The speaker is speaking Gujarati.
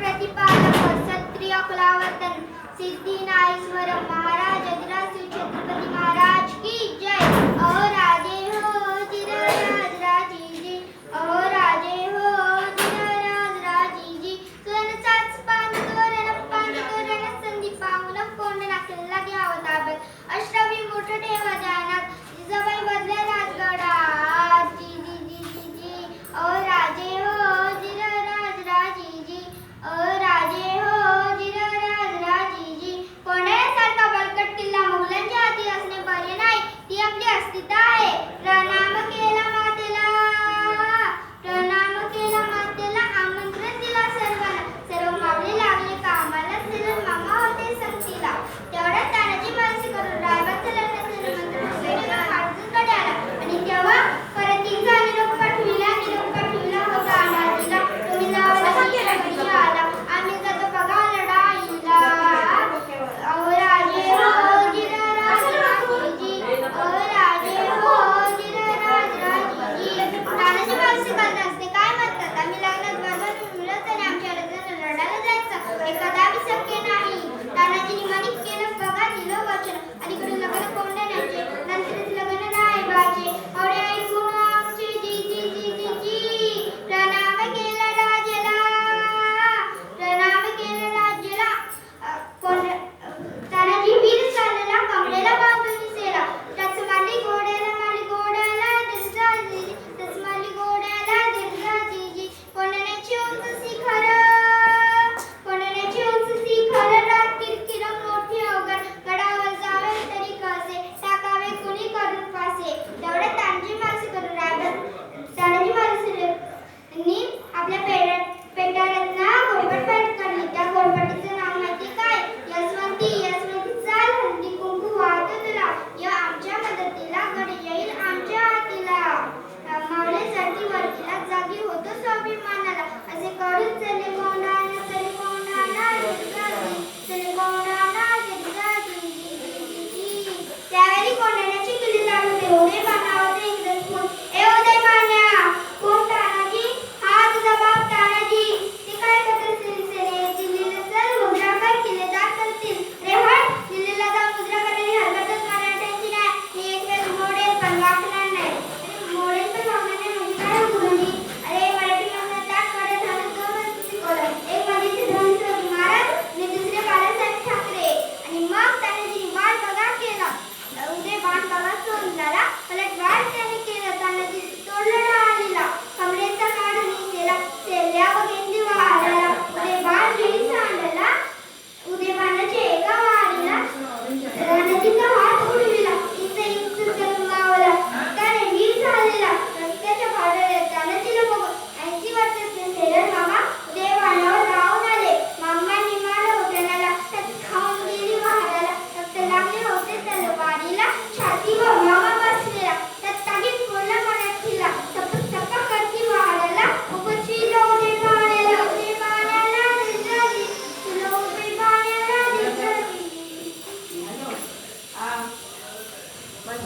પ્રતિપાલક ક્ષત્રિય કલાવતન સિદ્ધિના ઈશ્વર મહારાજ અદ્રાસી Aleluia.